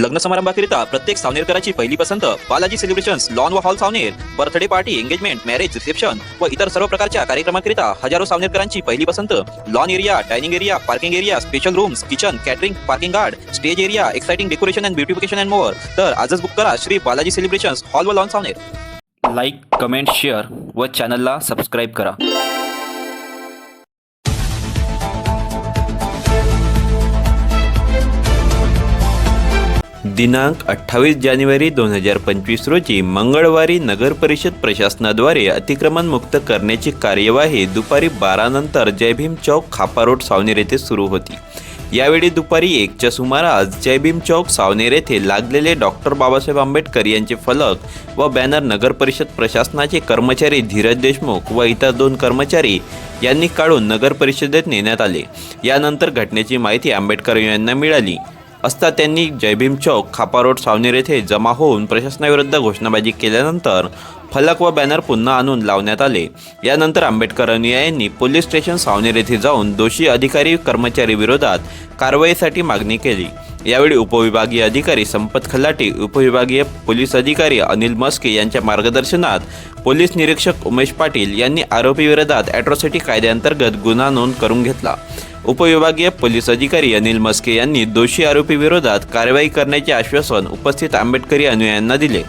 लग्न समारंभाकरिता प्रत्येक सावनेरकराची पहिली पसंत बालाजी सेलिब्रेशन्स लॉन व hall Saoner birthday party engagement marriage reception व इतर सर्व प्रकारच्या कार्यक्रमाकरिता हजारो सावनेरकरांची पहिली पसंत lawn area dining area parking area special rooms kitchen catering parking guard stage area exciting decoration and beautification and more तर आजच बुक करा श्री बालाजी सेलिब्रेशन्स हॉल व lawn Saoner. Like comment share व चॅनलला सबस्क्राईब करा. दिनांक अठ्ठावीस जानेवारी दोन हजार पंचवीस रोजी मंगळवारी नगर परिषद प्रशासनाद्वारे अतिक्रमण मुक्त करण्याची कार्यवाही दुपारी बारानंतर जयभीम चौक खापा रोड सावनेर येथे सुरू होती. यावेळी दुपारी एकच्या सुमारास जयभीम चौक सावनेर येथे लागलेले डॉक्टर बाबासाहेब आंबेडकर यांचे फलक व बॅनर नगर परिषद प्रशासनाचे कर्मचारी धीरज देशमुख व इतर दोन कर्मचारी यांनी काढून नगर परिषदेत नेण्यात आले. यानंतर घटनेची माहिती आंबेडकर यांना मिळाली. असता त्यांनी जयभीम चौक खापा रोड सावनेर येथे जमा होऊन प्रशासनाविरुद्ध घोषणाबाजी केल्यानंतर फलक व बॅनर पुन्हा आणून लावण्यात आले. यानंतर आंबेडकर अनुयायांनी पोलीस स्टेशन सावनेर येथे जाऊन दोषी अधिकारी कर्मचारी विरोधात कारवाईसाठी मागणी केली. यावेळी उपविभागीय अधिकारी संपत खलाटे उपविभागीय पोलीस अधिकारी अनिल मस्के यांच्या मार्गदर्शनात पोलीस निरीक्षक उमेश पाटील यांनी आरोपीविरोधात ॲट्रॉसिटी कायद्याअंतर्गत गुन्हा नोंद करून घेतला. उपविभागीय पोलीस अधिकारी अनिल मस्के यांनी दोषी आरोपी विरोधात कारवाई करण्याचे आश्वासन उपस्थित आंबेडकरी अनुयायांना दिले.